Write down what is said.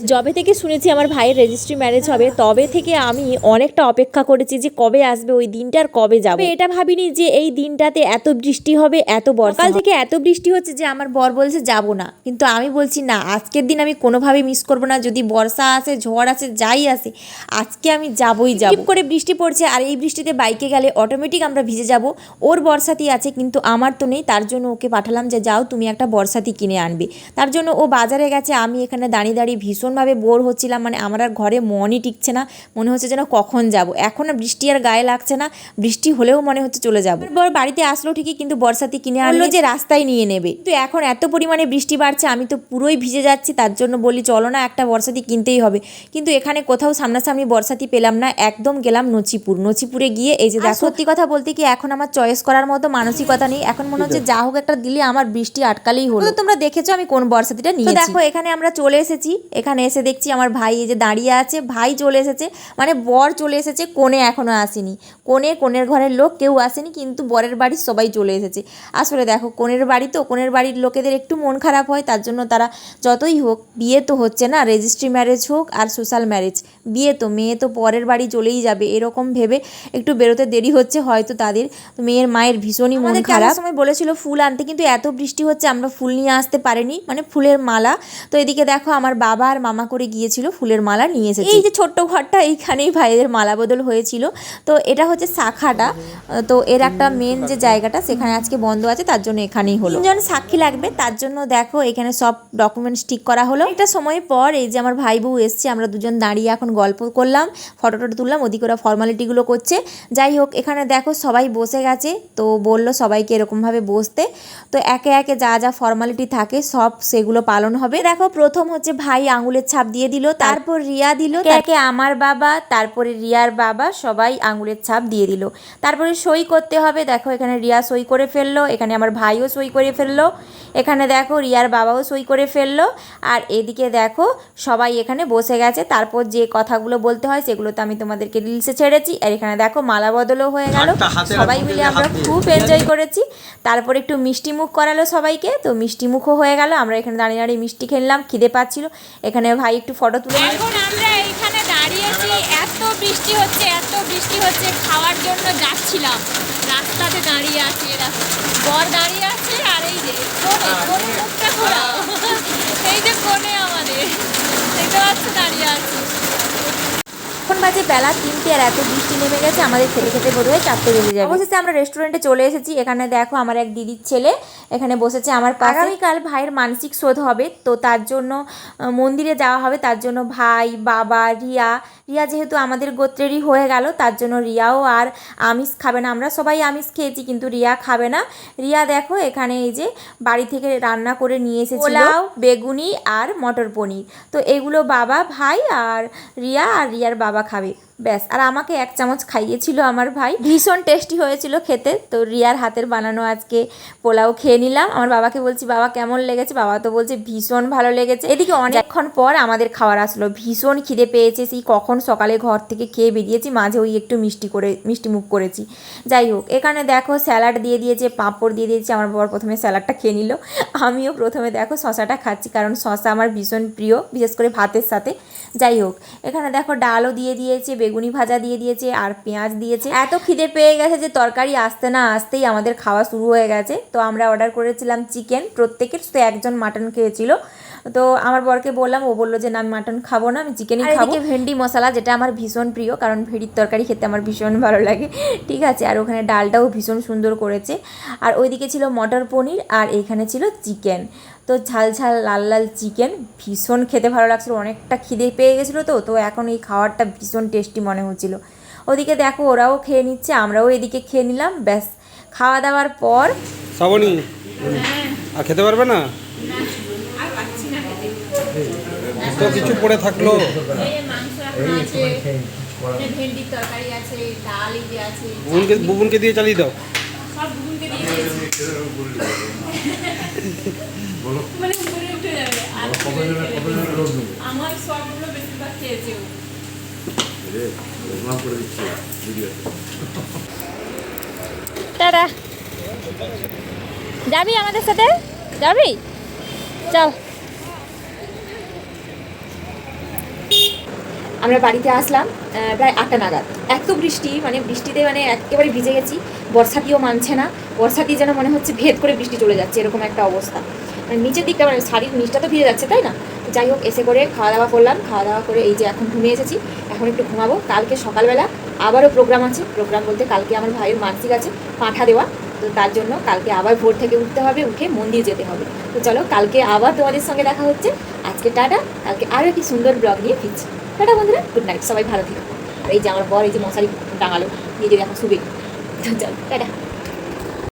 যবে থেকে শুনেছি আমার ভাইয়ের রেজিস্ট্রি ম্যারেজ হবে তবে থেকে আমি অনেকটা অপেক্ষা করেছি যে কবে আসবে ওই দিনটার কবে যাব। এটা ভাবিনি যে এই দিনটাতে এত বৃষ্টি হবে এত বর্ষাকাল থেকে এত বৃষ্টি হচ্ছে যে আমার বর বলছে যাব না। কিন্তু আমি বলছি না আজকের দিন আমি কোনোভাবে মিস করব না। যদি বর্ষা আসে ঝড় আসে যাই আসে আজকে আমি যাবই যাব। করে বৃষ্টি পড়ছে আর এই বৃষ্টিতে বাইকে গেলে অটোমেটিক আমরা ভিজে যাব। ওর বর্ষাতি আছে কিন্তু আমার তো নেই। তার জন্য ওকে পাঠালাম যে যাও তুমি একটা বর্ষাতি কিনে আনবে। তার জন্য ও বাজারে গেছে আমি এখানে দাঁড়িয়ে দাঁড়িয়ে ভীষণভাবে বোর হচ্ছিলাম মানে আমার আর ঘরে মনই টিকছে না মনে হচ্ছে যেন কখন যাব। এখন আর বৃষ্টি আর গায়ে লাগছে না বৃষ্টি হলেও মনে হচ্ছে চলে যাব। বর বাড়িতে আসলো ঠিকই কিন্তু বর্ষাতি কিনে আনলো যে রাস্তায় নিয়ে নেবে। কিন্তু এখন এত পরিমাণে বৃষ্টি বাড়ছে আমি তো পুরোই ভিজে যাচ্ছি তার জন্য বলি চলো না একটা বর্ষাতি কিনতেই হবে। কিন্তু এখানে কোথাও সামনাসামনি বর্ষাতি পেলাম না একদম গেলাম নচিপুর। নচিপুরে গিয়ে এই যে দেখো সত্যি কথা বলতে কি এখন আমার চয়েস করার মতো মানসিকতা নেই। এখন মনে হচ্ছে যা হোক একটা দিলে আমার বৃষ্টি আটকালেই হলো। তোমরা দেখেছ আমি কোন বর্ষাতিটা নিয়ে দেখো এখানে আমরা চলে এসেছি এখানে এসে দেখছি আমার ভাই এই যে দাঁড়িয়ে আছে ভাই চলে এসেছে মানে বর চলে এসেছে কোণে এখনও আসেনি। কোণে কোণের ঘরের লোক কেউ আসেনি কিন্তু বরের বাড়ির সবাই চলে এসেছে। আসলে দেখো কোণের বাড়ি তো কোণের বাড়ির লোকেদের একটু মন খারাপ হয় তার জন্য তারা যতই হোক বিয়ে তো হচ্ছে না রেজিস্ট্রি ম্যারেজ হোক আর সোশ্যাল ম্যারেজ বিয়ে তো মেয়ে তো পরের বাড়ি চলেই যাবে এরকম ভেবে একটু বেরোতে দেরি হচ্ছে হয়তো তাদের মেয়ের মায়ের ভীষণই মন খারাপ। সময় বলেছিল ফুল আনতে কিন্তু এত বৃষ্টি হচ্ছে আমরা ফুল নিয়ে আসতে পারিনি মানে ফুলের মালা। তো এদিকে দেখো আমার বাবা আর মামা করে গিয়েছিল ফুলের মালা নিয়ে এসেছে। এই যে ছোট্ট ঘরটা এইখানেই ভাইদের মালা বদল হয়েছিল। তো এটা হচ্ছে শাখাটা। তো এর একটা মেন যে জায়গাটা সেখানে আজকে বন্ধ আছে তার জন্য এখানেই হলো। তিনজন সাক্ষী লাগবে তার জন্য দেখো এখানে সব ডকুমেন্টস ঠিক করা হলো। একটা সময় পর এই যে আমার ভাই বউ এসছে আমরা দুজন দাঁড়িয়ে এখন গল্প করলাম ফটো টটো তুললাম ওদিকে ওরা ফর্মালিটিগুলো করছে। যাই হোক এখানে দেখো সবাই বসে গেছে তো বলল সবাইকে এরকমভাবে বসতে। তো একে একে যা যা ফর্মালিটি থাকে সব সেগুলো পালন হবে। দেখো প্রথম হচ্ছে ভাই আঙুলের ছাপ দিয়ে দিল তারপর রিয়া দিল তাকে আমার বাবা তারপরে রিয়ার বাবা সবাই আঙুলের ছাপ দিয়ে দিল। তারপরে সই করতে হবে দেখো এখানে রিয়া সই করে ফেলল এখানে আমার ভাইও সই করে ফেলল এখানে দেখো রিয়ার বাবাও সই করে ফেলল আর এদিকে দেখো সবাই এখানে বসে গেছে। তারপর যে কথাগুলো বলতে হয় সেগুলো তো আমি তোমাদেরকে রিলসে ছেড়েছি আর এখানে দেখো মালা বদলও হয়ে গেল। সবাই মিলে আমরা খুব এনজয় করেছি। তারপর একটু মিষ্টি মুখ করালো সবাইকে তো মিষ্টি মুখও হয়ে গেল আমরা এখানে দাঁড়িয়ে দাঁড়িয়ে মিষ্টি খেললাম খিদে পাচ্ছিল। এখানে ভাই, একটু ফটো তুলে এখন আমরা এইখানে দাঁড়িয়েছি, এত বৃষ্টি হচ্ছে, এত বৃষ্টি হচ্ছে, খাওয়ার জন্য যাচ্ছিলাম। রাস্তাতে দাঁড়িয়ে আছি এরকম বর দাঁড়িয়ে আছে আর এই যে কোনে কোনে মুখটা ঘোরাও এই যে কোনে আমাদের দেখতে পাচ্ছ দাঁড়িয়ে আছি এখন বাজে বেলা তিনটে আর এত বৃষ্টি নেমে গেছে, আমাদের খেতে খেতে বোধ হয় চারটে বেজে যাবে। অবশেষে আমরা রেস্টুরেন্টে চলে এসেছি, এখানে দেখো আমার এক দিদির ছেলে, এখানে বসেছে আমার আগামীকাল ভাইয়ের মানসিক শোধ হবে, তো তার জন্য মন্দিরে যাওয়া হবে, তার জন্য ভাই, বাবা, রিয়া রিয়া যেহেতু আমাদের গোত্রেরই হয়ে গেল তার জন্য রিয়াও আর আমিষ খাবে না। আমরা সবাই আমিষ খেয়েছি কিন্তু রিয়া খাবে না। রিয়া দেখো এখানে এই যে বাড়ি থেকে রান্না করে নিয়ে এসেছে পোলাও বেগুনি আর মটর পনির। তো এগুলো বাবা ভাই আর রিয়া আর রিয়ার বাবা খাবে। ব্যাস, আর আমাকে এক চামচ খাইয়েছিল আমার ভাই। ভীষণ টেস্টি হয়েছিল খেতে। তো রিয়ার হাতের বানানো আজকে পোলাও খেয়ে নিলাম। আমার বাবাকে বলছি, বাবা, কেমন লেগেছে? বাবা তো বলছে, ভীষণ ভালো লেগেছে। এদিকে অনেকক্ষণ পর আমাদের খাওয়ার আসলো। ভীষণ খিদে পেয়েছে। সেই কখন সকালে ঘর থেকে খেয়ে বেরিয়েছি, মাঝে ওই একটু মিষ্টি করে, মিষ্টি মুখ করেছি। যাই হোক, এখানে দেখো স্যালাড দিয়ে দিয়েছে, পাঁপড় দিয়ে দিয়েছে। আমার বাবার প্রথমে স্যালাডটা খেয়ে নিল। আমিও প্রথমে দেখো শশাটা খাচ্ছি, কারণ শশা আমার ভীষণ প্রিয়, বিশেষ করে ভাতের সাথে। যাই হোক, এখানে দেখো ডালও দিয়ে দিয়েছে, বেগুনি ভাজা দিয়ে দিয়েছে আর পেঁয়াজ দিয়েছে। এত খিদে পেয়ে গেছে যে তরকারি আসতে না আসতেই আমাদের খাওয়া শুরু হয়ে গেছে। তো আমরা অর্ডার করেছিলাম চিকেন প্রত্যেকের তো একজন মাটন খেয়েছিল। তো আমার বরকে বললাম ও বলল যে না আমি মাটন খাব না আমি চিকেনই খাব। ভেন্ডি মশলা যেটা আমার ভীষণ প্রিয় কারণ ভেড়ির তরকারি খেতে আমার ভীষণ ভালো লাগে। ঠিক আছে আর ওখানে ডালটাও ভীষণ সুন্দর করেছে। আর ওইদিকে ছিল মটর পনির আর এইখানে ছিল চিকেন তো ঝাল ঝাল লাল লাল চিকেন ভীষণ খেতে ভালো লাগছিল। অনেকটা খিদে পেয়ে গেছিল তো তো এখন এই খাবারটা ভীষণ টেস্টি মনে হচ্ছিল। ওদিকে দেখো ওরাও খেয়ে নিচ্ছে আমরাও এদিকে খেয়ে নিলাম ব্যাস। খাওয়া দাওয়ার পর শ্রাবণী আর খেতে পারবে না? তো কিছু পড়ে থাকল। মাংস রাখা আছে ভেন্ডির তরকারি আছে ডাল এই যে আছে। বুবুনকে বুবুনকে দিয়ে চালিয়ে দাও সব বুনকে দিয়ে দিয়েছি মানে উপরে উঠে যাবে আমার বেশিরভাগ খেয়েছে। যাবি আমাদের সাথে? যাবি? চল। আমরা বাড়িতে আসলাম প্রায় আটটা নাগাদ। এত বৃষ্টি মানে বৃষ্টিতে মানে একেবারে ভিজে গেছি বর্ষাতিও মানছে না বর্ষাতি যেন মনে হচ্ছে ভেদ করে বৃষ্টি চলে যাচ্ছে, এরকম একটা অবস্থা। মানে নিচের দিকটা মানে শাড়ির নিচটা তো ভিজে যাচ্ছে, তাই না? যাই হোক, এসে করে খাওয়া দাওয়া করলাম খাওয়া দাওয়া করে এই যে এখন ঘুমিয়ে এসেছি, এখন একটু ঘুমাবো। কালকে সকালবেলা আবারও প্রোগ্রাম আছে প্রোগ্রাম বলতে কালকে আমার ভাইয়ের মানসিক আছে, পাঁঠা দেওয়া। তো তার জন্য কালকে আবার ভোর থেকে উঠতে হবে, উঠে মন্দির যেতে হবে। তো চলো, কালকে আবার তোমাদের সঙ্গে দেখা হচ্ছে। আজকে টাটা, কালকে আরও একটি সুন্দর ব্লগ নিয়ে ফিরছি। টাটা বন্ধুরা গুড নাইট সবাই ভালো থেকো। এই যে আমার বর, এই যে মশারি টাঙালো নিজের এখন শুবে টাটা।